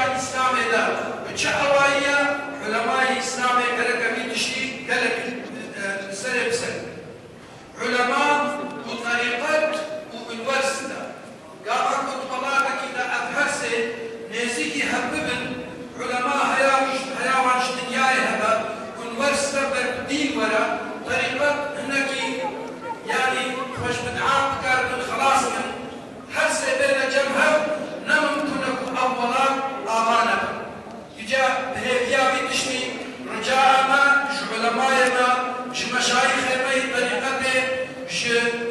شيعة الإسلام إذا إن شاء الله هي علماء الإسلام Serve-i tarikate je